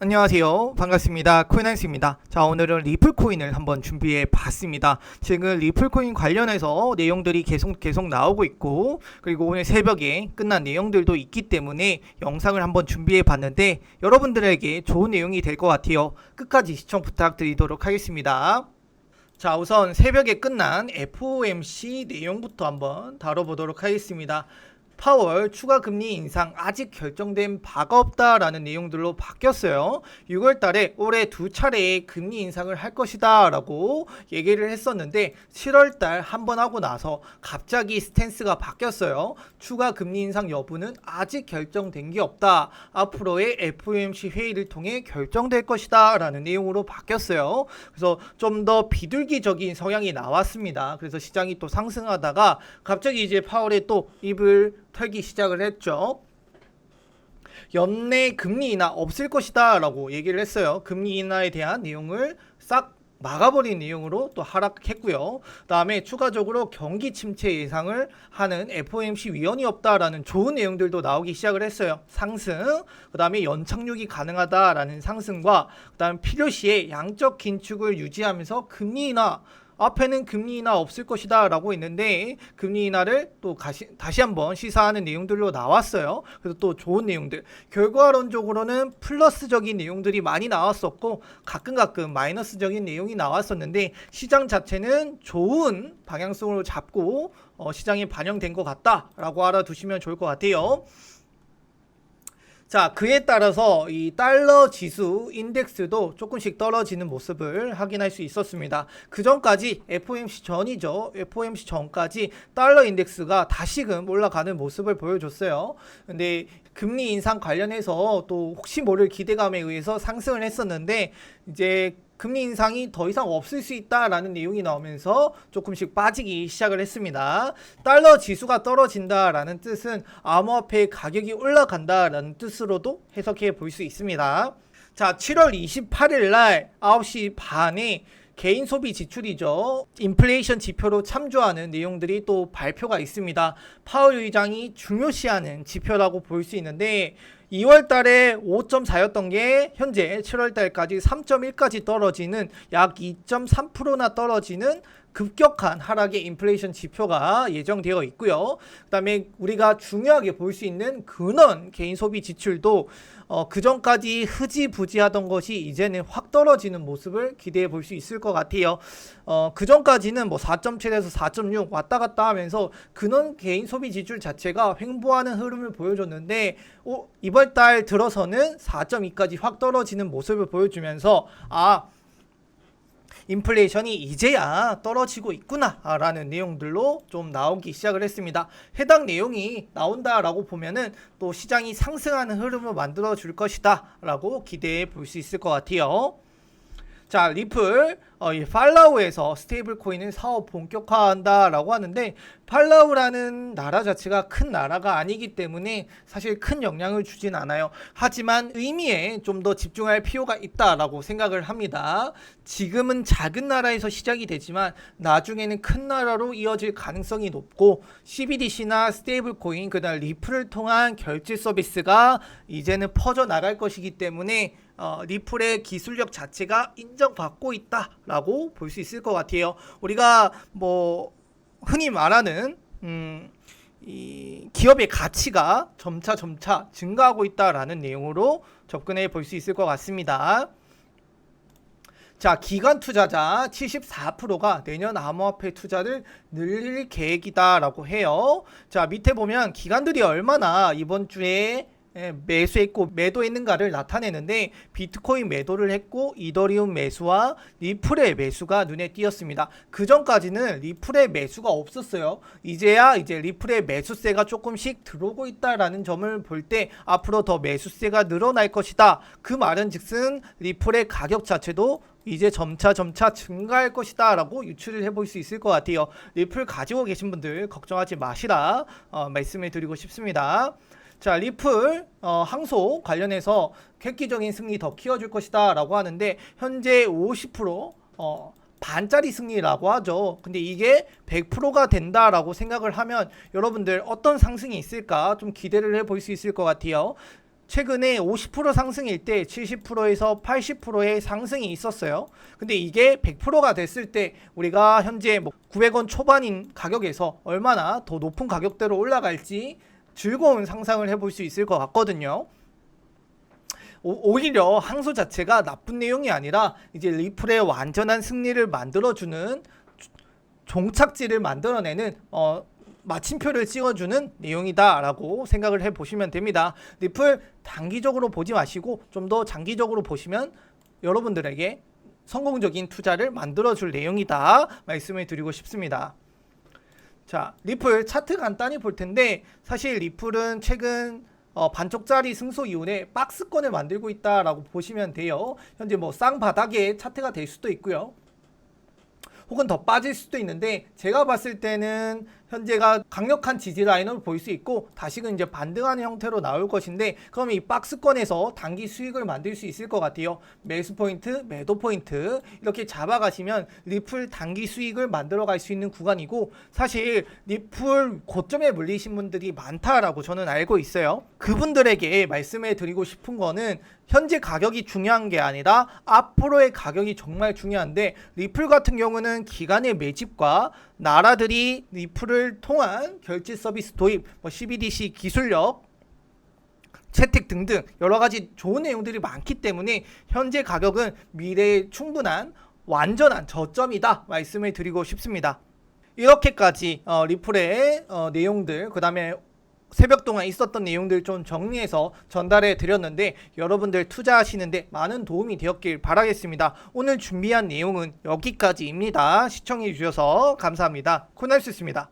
안녕하세요. 반갑습니다. 코인한스입니다. 자, 오늘은 리플 코인을 한번 준비해 봤습니다. 지금 리플 코인 관련해서 내용들이 계속 계속 나오고 있고, 그리고 오늘 새벽에 끝난 내용들도 있기 때문에 영상을 한번 준비해 봤는데, 여러분들에게 좋은 내용이 될 것 같아요. 끝까지 시청 부탁드리도록 하겠습니다. 자, 우선 새벽에 끝난 FOMC 내용부터 한번 다뤄보도록 하겠습니다. 파월 추가 금리 인상 아직 결정된 바가 없다라는 내용들로 바뀌었어요. 6월 달에 올해 두 차례의 금리 인상을 할 것이다 라고 얘기를 했었는데 7월 달 한 번 하고 나서 갑자기 스탠스가 바뀌었어요. 추가 금리 인상 여부는 아직 결정된 게 없다. 앞으로의 FOMC 회의를 통해 결정될 것이다 라는 내용으로 바뀌었어요. 그래서 좀 더 비둘기적인 성향이 나왔습니다. 그래서 시장이 또 상승하다가 갑자기 이제 파월에 또 입을 털기 시작을 했죠. 연내 금리 인하 없을 것이다 라고 얘기를 했어요. 금리 인하에 대한 내용을 싹 막아버린 내용으로 또 하락했고요. 그다음에 추가적으로 경기 침체 예상을 하는 FOMC 위원이 없다라는 좋은 내용들도 나오기 시작을 했어요. 상승, 그 다음에 연착륙이 가능하다라는 상승과 그 다음 필요시에 양적 긴축을 유지하면서 금리 인하 앞에는 금리 인하 없을 것이다 라고 했는데 금리 인하를 또 다시, 다시 한번 시사하는 내용들로 나왔어요. 그래서 또 좋은 내용들. 결과론적으로는 플러스적인 내용들이 많이 나왔었고 가끔 가끔 마이너스적인 내용이 나왔었는데 시장 자체는 좋은 방향성으로 잡고 어, 시장에 반영된 것 같다라고 알아두시면 좋을 것 같아요. 자, 그에 따라서 이 달러 지수 인덱스도 조금씩 떨어지는 모습을 확인할 수 있었습니다. 그 전까지 FOMC 전이죠. FOMC 전까지 달러 인덱스가 다시금 올라가는 모습을 보여줬어요. 근데 금리 인상 관련해서 또 혹시 모를 기대감에 의해서 상승을 했었는데 이제 금리 인상이 더 이상 없을 수 있다라는 내용이 나오면서 조금씩 빠지기 시작을 했습니다. 달러 지수가 떨어진다라는 뜻은 암호화폐 가격이 올라간다라는 뜻으로도 해석해 볼 수 있습니다. 자, 7월 28일 날 9시 반에 개인 소비 지출이죠. 인플레이션 지표로 참조하는 내용들이 또 발표가 있습니다. 파월 의장이 중요시하는 지표라고 볼 수 있는데 2월 달에 5.4였던 게 현재 7월 달까지 3.1까지 떨어지는 약 2.3%나 떨어지는 급격한 하락의 인플레이션 지표가 예정되어 있고요. 그다음에 우리가 중요하게 볼 수 있는 근원 개인 소비 지출도 어, 그 전까지 흐지부지하던 것이 이제는 확 떨어지는 모습을 기대해 볼 수 있을 것 같아요. 어, 그 전까지는 뭐 4.7에서 4.6 왔다 갔다 하면서 근원 개인 소비 지출 자체가 횡보하는 흐름을 보여줬는데 어, 이번 달 들어서는 4.2까지 확 떨어지는 모습을 보여주면서 아 인플레이션이 이제야 떨어지고 있구나라는 내용들로 좀 나오기 시작을 했습니다. 해당 내용이 나온다라고 보면은 또 시장이 상승하는 흐름을 만들어 줄 것이다라고 기대해 볼 수 있을 것 같아요. 자, 리플 어, 이 팔라우에서 스테이블 코인을 사업 본격화한다라고 하는데 팔라우라는 나라 자체가 큰 나라가 아니기 때문에 사실 큰 영향을 주진 않아요. 하지만 의미에 좀 더 집중할 필요가 있다라고 생각을 합니다. 지금은 작은 나라에서 시작이 되지만 나중에는 큰 나라로 이어질 가능성이 높고 CBDC나 스테이블 코인 그다음 리플을 통한 결제 서비스가 이제는 퍼져 나갈 것이기 때문에 어, 리플의 기술력 자체가 인정받고 있다 라고 볼 수 있을 것 같아요. 우리가 뭐 흔히 말하는 음, 이 기업의 가치가 점차 점차 증가하고 있다라는 내용으로 접근해 볼 수 있을 것 같습니다. 자, 기관 투자자 74%가 내년 암호화폐 투자를 늘릴 계획이다라고 해요. 자, 밑에 보면 기관들이 얼마나 이번 주에 예, 매수했고 매도했는가를 나타내는데 비트코인 매도를 했고 이더리움 매수와 리플의 매수가 눈에 띄었습니다. 그 전까지는 리플의 매수가 없었어요. 이제야 이제 리플의 매수세가 조금씩 들어오고 있다라는 점을 볼 때 앞으로 더 매수세가 늘어날 것이다. 그 말은 즉슨 리플의 가격 자체도 이제 점차 점차 증가할 것이다 라고 유추를 해볼 수 있을 것 같아요. 리플 가지고 계신 분들 걱정하지 마시라 어, 말씀을 드리고 싶습니다. 자, 리플 어, 항소 관련해서 획기적인 승리 더 키워줄 것이다 라고 하는데 현재 50% 어, 반짜리 승리라고 하죠. 근데 이게 100%가 된다라고 생각을 하면 여러분들 어떤 상승이 있을까 좀 기대를 해볼 수 있을 것 같아요. 최근에 50% 상승일 때 70%에서 80%의 상승이 있었어요. 근데 이게 100%가 됐을 때 우리가 현재 뭐 900원 초반인 가격에서 얼마나 더 높은 가격대로 올라갈지 즐거운 상상을 해볼 수 있을 것 같거든요. 오, 오히려 항소 자체가 나쁜 내용이 아니라 이제 리플의 완전한 승리를 만들어주는 종착지를 만들어내는 어, 마침표를 찍어주는 내용이다라고 생각을 해보시면 됩니다. 리플 단기적으로 보지 마시고 좀 더 장기적으로 보시면 여러분들에게 성공적인 투자를 만들어줄 내용이다 말씀을 드리고 싶습니다. 자, 리플 차트 간단히 볼 텐데 사실 리플은 최근 어, 반쪽짜리 승소 이후에 박스권을 만들고 있다라고 보시면 돼요. 현재 뭐 쌍바닥의 차트가 될 수도 있고요. 혹은 더 빠질 수도 있는데 제가 봤을 때는 현재가 강력한 지지 라인을 보일 수 있고 다시금 이제 반등하는 형태로 나올 것인데 그럼 이 박스권에서 단기 수익을 만들 수 있을 것 같아요. 매수 포인트, 매도 포인트 이렇게 잡아가시면 리플 단기 수익을 만들어 갈 수 있는 구간이고 사실 리플 고점에 물리신 분들이 많다라고 저는 알고 있어요. 그분들에게 말씀해 드리고 싶은 거는 현재 가격이 중요한 게 아니라 앞으로의 가격이 정말 중요한데 리플 같은 경우는 기간의 매집과 나라들이 리플을 통한 결제 서비스 도입, 뭐 CBDC 기술력 채택 등등 여러 가지 좋은 내용들이 많기 때문에 현재 가격은 미래에 충분한 완전한 저점이다 말씀을 드리고 싶습니다. 이렇게까지 어, 리플의 어, 내용들 그 다음에 새벽 동안 있었던 내용들 좀 정리해서 전달해 드렸는데 여러분들 투자하시는데 많은 도움이 되었길 바라겠습니다. 오늘 준비한 내용은 여기까지입니다. 시청해 주셔서 감사합니다. 코날스였습니다.